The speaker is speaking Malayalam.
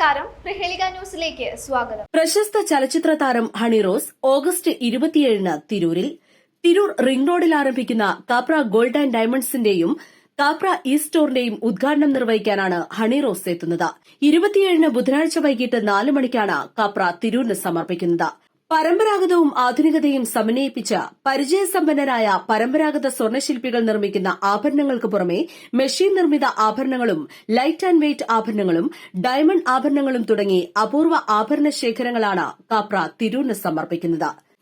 നമസ്കാരം. പ്രഹേളിക ന്യൂസിലേക്ക് സ്വാഗതം. പ്രശസ്ത ചലച്ചിത്ര താരം ഹണി റോസ് ഓഗസ്റ്റ് ഇരുപത്തിയേഴിന് തിരൂരിൽ തിരൂർ റിംഗ് റോഡിൽ ആരംഭിക്കുന്ന കാപ്ര ഗോൾഡ് ആൻഡ് ഡയമണ്ട്സിന്റെയും കാപ്ര ഈ സ്റ്റോറിന്റെയും ഉദ്ഘാടനം നിർവഹിക്കാനാണ് ഹണി റോസ് എത്തുന്നത്. ഇരുപത്തിയേഴിന് ബുധനാഴ്ച വൈകിട്ട് നാല് മണിക്കാണ് കാപ്ര തിരൂരിന് സമർപ്പിക്കുന്നത്. പരമ്പരാഗതവും ആധുനികതയും സമന്വയിപ്പിച്ച് പരിചയസമ്പന്നരായ പരമ്പരാഗത സ്വർണശില്പികൾ നിർമ്മിക്കുന്ന ആഭരണങ്ങൾക്ക് പുറമെ മെഷീൻ നിർമ്മിത ആഭരണങ്ങളും ലൈറ്റ് ആൻഡ് വെയ്റ്റ് ആഭരണങ്ങളും ഡയമണ്ട് ആഭരണങ്ങളും തുടങ്ങി അപൂർവ ആഭരണ ശേഖരങ്ങളാണ് കാപ്ര തിരൂരിന് സമർപ്പിക്കുന്നത്.